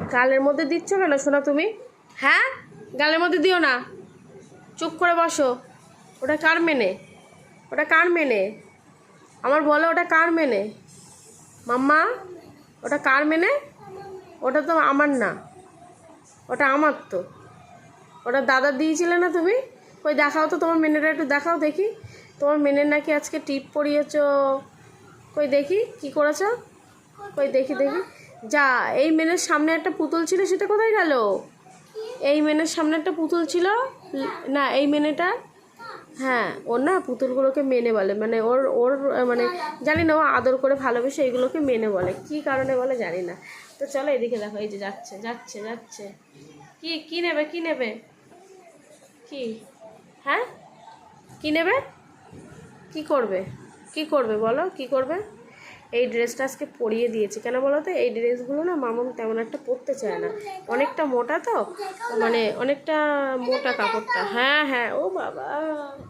গালের মধ্যে দিচ্ছ কেন, শোনা তুমি? হ্যাঁ? গালের মধ্যে দিও না। চুপ করে বসো। ওটা কার মেনে? ওটা কার মেনে? আমার বলো, ওটা কার মেনে? মাম্মা, ওটা কার মেনে? ওটা তো আমার না। ওটা আমার তো। ওটা দাদা দিয়েছিলে না তুমি? ওই দেখাও তো তোমার মেনেটা একটু দেখাও দেখি। তোমার মেনের নাকি আজকে টিপ পরিয়েছ? কই দেখি, কি করেছ? কই দেখি দেখি। যা, এই মেনের সামনে একটা পুতুল ছিল, সেটা কোথায় গেল? এই মেনের সামনে একটা পুতুল ছিল, না, এই মেনেটা হ্যাঁ ওর না পুতুলগুলোকে মেনে বলে মানে ওর ওর মানে জানি না, ও আদর করে ভালোবেসে এইগুলোকে মেনে বলে, কি কারণে বলে জানি না। তো চলো এদিকে দেখো, এই যে যাচ্ছে যাচ্ছে যাচ্ছে। কি কি নেবে কি নেবে? কি? হ্যাঁ? কি নেবে? কি করবে? কি করবে বলো, কি করবে? এই ড্রেসটা আজকে পরিয়ে দিয়েছি। কেন বলো তো এই ড্রেসগুলো না মামুন তেমন একটা পরতে চায় না। অনেকটা মোটা তো মানে অনেকটা মোটা কাপড়টা। হ্যাঁ হ্যাঁ ও বাবা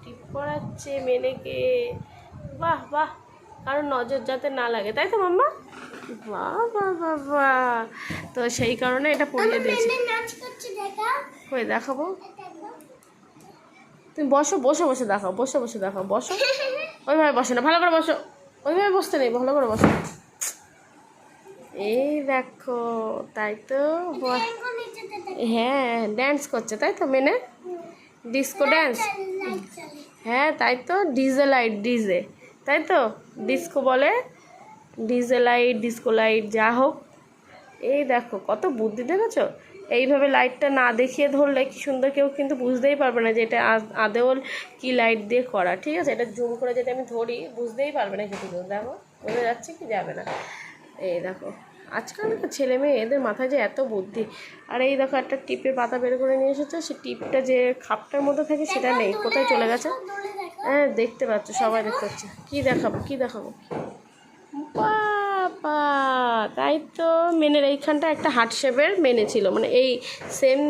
টিপ পরাচ্ছে মেনেকে বাহ বাহ কারণ নজর যাতে না লাগে তাই তো মাম্মা? বাহ বাহ তো সেই কারণে এটা পরিয়ে দিয়েছি। কই দেখাবো? তুমি বসো বসে বসে দেখাও বসে বসে দেখাও বসো। ওইভাবে বসো না ভালো করে বসো। ওইভাবে বসতে নেই, ভালো করে বসো। এই দেখো, তাই তো হ্যাঁ ড্যান্স করছে, তাই তো মেনে? ডিস্কো ড্যান্স হ্যাঁ তাই তো, ডিজে লাইট, ডিজে। তাই তো ডিস্কো বলে, ডিজে লাইট ডিস্কো লাইট, যা হোক। এই দেখো, কত বুদ্ধি, দেখেছ? এইভাবে লাইটটা না দেখিয়ে ধরলে কি সুন্দর কেউ কিন্তু বুঝতেই পারবে না যে এটা আ- আদৌ কি লাইট দিয়ে করা। ঠিক আছে? এটা জুম করে যদি আমি ধরি বুঝতেই পারবে না কিছু কেউ। দেখো বোঝা যাচ্ছে কি যাবে না। এই দেখো আজকালকার ছেলে মেয়ে এদের মাথায় যে এত বুদ্ধি। আর এই দেখো একটা টিপের পাতা বের করে নিয়ে এসেছে। সে টিপটা যে খাপটার মধ্যে থাকে সেটা নেই কোথায় চলে গেছে? হ্যাঁ দেখতে পাচ্ছ সবাই দেখতে পাচ্ছে। কী দেখাবো কী দেখাবো? বাবা! তাই তো মেনের এইখানটা একটা হার্ট শেপের মেনে ছিল। মানে এই সেম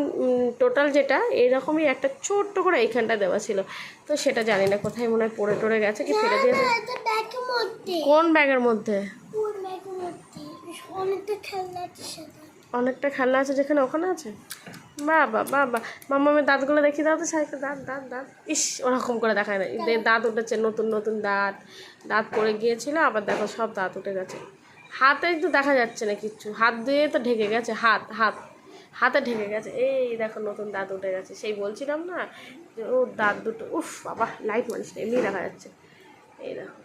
টোটাল যেটা এইরকমই একটা ছোট্ট করে এইখানটা দেওয়া ছিল। তো সেটা জানি না কোথায় মনে হয় পড়ে টড়ে গেছে কি ফেলে দিয়েছে। কোন ব্যাগের মধ্যে? অনেকটা খেলনা আছে যেখানে ওখানে আছে? বাবা বাবা। মাম্মামের দাঁতগুলো দেখি দাও তো সাইকেল। দাঁত দাঁত দাঁত। ইস ওরকম করে দেখায় না দাঁত উঠেছে নতুন নতুন দাঁত। দাঁত পড়ে গিয়েছিল আবার দেখো সব দাঁত উঠে গেছে। হাতে একটু দেখা যাচ্ছে না কিচ্ছু। হাত দিয়ে তো ঢেকে গেছে হাত হাত হাতে ঢেকে গেছে। এই দেখো নতুন দাঁত উঠে গেছে। সেই বলছিলাম না যে ও দাঁত দুটো উফ বাবা লাইট মানিস না এমনি দেখা যাচ্ছে। এই দেখো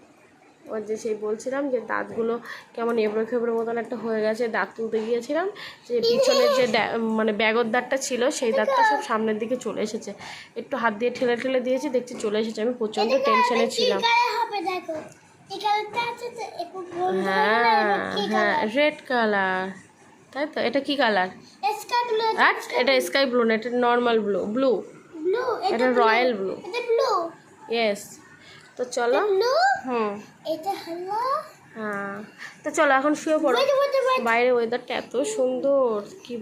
ওর যে সেই বলছিলাম যে দাঁতগুলো কেমন এবড়ো খেবড়ো মতন একটা হয়ে গেছে। দাঁত তুলতে গিয়েছিলাম যে পিছনের যে মানে ব্যাগর দাঁতটা ছিল সেই দাঁতটা সব সামনের দিকে চলে এসেছে। একটু হাত দিয়ে ঠেলে ঠেলে দিয়েছি দেখছি চলে এসেছে। আমি প্রচণ্ড টেনশনে ছিলাম। হ্যাঁ হ্যাঁ রেড কালার তাই তো? এটা কি কালার স্কাই এটা স্কাই ব্লু না এটা নর্মাল ব্লু ব্লু এটা রয়্যাল ব্লু ইয়েস তো চলো। হুম। এটা হলো হ্যাঁ। তো চলো এখন শুয়ে পড়ো। বাইরে ওয়েদারটা এত সুন্দর। কি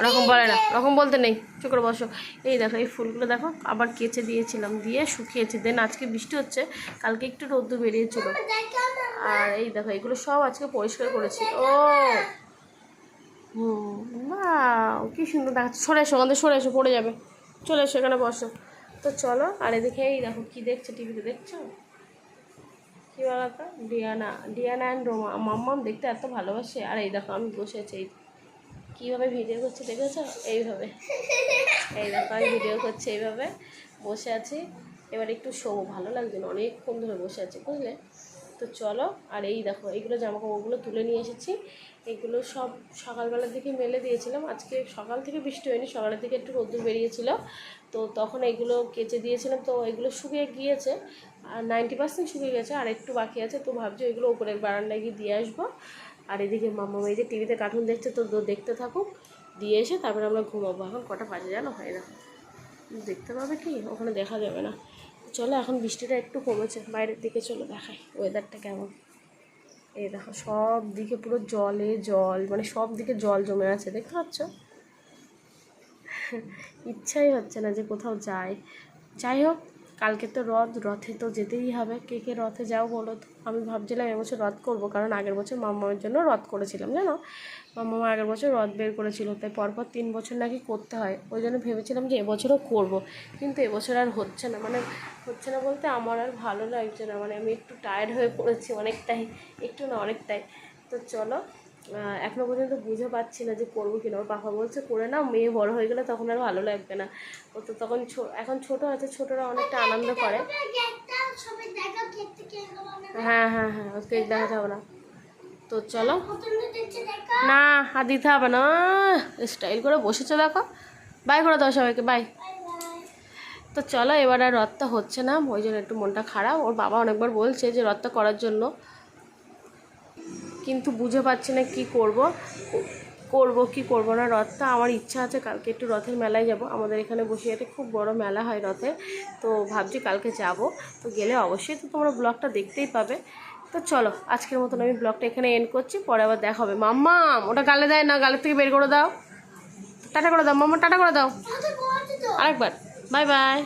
ওরকম বলে না ওরকম বলতে নেই। চুপ করে বসো। এই দেখো এই ফুলগুলো দেখো আবার কেচে দিয়েছিলাম দিয়ে শুকিয়েছে। দেন আজকে বৃষ্টি হচ্ছে কালকে একটু রোদ্দুর বেরিয়েছিল। আর এই দেখো এগুলো সব আজকে পরিষ্কার করেছি। ও হুম বাহ কি সুন্দর দেখাচ্ছে। সরে এসো ওখান থেকে সরে এসো পড়ে যাবে। চলে এসো এখানে বসো। তো চলো আর এদিকে এই দেখো কি দেখছ টিভিতে দেখছ? কি বলতো ডিয়ানা ডিয়ানা অ্যান্ড রোমা। মাম্মাম দেখতে এত ভালোবাসে। আর এই দেখো, আমি বসে আছি। এই কীভাবে ভিডিও করছে দেখেছ? এইভাবে। এই দেখো, আমি ভিডিও করছি এইভাবে। বসে আছি। এবার একটু শোবো। ভালো লাগছে না। অনেকক্ষণ ধরে বসে আছি, বুঝলে? তো চলো, আর এই দেখো, এইগুলো জামা কাপড়গুলো তুলে নিয়ে এসেছি। এগুলো সব সকালবেলার দিকে মেলে দিয়েছিলাম। আজকে সকাল থেকে বৃষ্টি হয়নি, সকালের দিকে একটু রোদ্দুর বেরিয়েছিল। তো তখন এগুলো কেচে দিয়েছিলাম। তো এগুলো শুকিয়ে গিয়েছে, আর নাইনটি পার্সেন্ট শুকিয়ে গেছে, আর একটু বাকি আছে। তো ভাবছি ওইগুলো উপরের বারান্দায় গিয়ে দিয়ে আসব। আর এদিকে মাম্মা মেয়ে যে টিভিতে কার্টুন দেখছে, তো দেখতে থাকুক। দিয়ে এসে তারপরে আমরা ঘুমাবো। এখন কটা বাজে জানো? হয় না দেখতে পাবে কি? ওখানে দেখা যাবে না। চলো, এখন বৃষ্টিটা একটু কমেছে, বাইরের দিকে চলো দেখাই ওয়েদারটা কেমন। এই দেখো, সব দিকে পুরো জলে জল মানে সব দিকে জল জমে আছে, দেখতে পাচ্ছ? ইচ্ছাই হচ্ছে না যে কোথাও যায় যাই হোক কালকে তো রথ, রথে তো যেতেই হবে। কে কে রথে যাও বলো তো? আমি ভাবছিলাম এবছর রথ করব, কারণ আগের বছর মামার জন্য রথ করেছিলাম, জানো? মামা আগের বছর রথ বের করেছিল, তাই পরপর তিন বছর নাকি করতে হয়। ওই জন্য ভেবেছিলাম যে এবছরও করব, কিন্তু এবছর আর হচ্ছে না। মানে হচ্ছে না বলতে আমার আর ভালো লাগছে না। মানে আমি একটু টায়ার্ড হয়ে পড়েছি অনেকটাই, একটু না অনেকটাই। তো চলো আহ, এখনও পর্যন্ত বুঝে পাচ্ছি না যে করব কিনা ওর বাবা বলছে করে নাও মেয়ে বড় হয়ে গেলে তখন আর ভালো লাগবে না। ও তো তখন এখন ছোট আছে ছোটরা অনেকটা আনন্দ করে। কেক হ্যাঁ হ্যাঁ হ্যাঁ ওকে দেখাতে হবে না। তো চলো। না আর দিতে হবে না। স্টাইল করে বসেছে দেখো। বাই করে দাও সবাইকে বাই বাই বাই তো চলো এবার আর রথটা হচ্ছে না ওই জন্য একটু মনটা খারাপ। ওর বাবা অনেকবার বলছে যে রথটা করার জন্য। কিন্তু বুঝে পাচ্ছি না কি করব। করব কি করব না রথটা আমার ইচ্ছা আছে কালকে একটু রথের মেলায় যাব। আমাদের এখানে বসে বসিয়াতে খুব বড় মেলা হয় রথে। তো ভাবছি কালকে যাব। তো গেলে অবশ্যই তো তোমরা ব্লগটা দেখতেই পাবে। তো চলো আজকের মতন আমি ব্লগটা এখানে এন্ড করছি। পরে আবার দেখা হবে। মাম্মা ওটা গালে দেয় না? গালের থেকে বের করে দাও। টাটা করে দাও মাম্মা টাটা করে দাও। আরেকবার। Bye bye.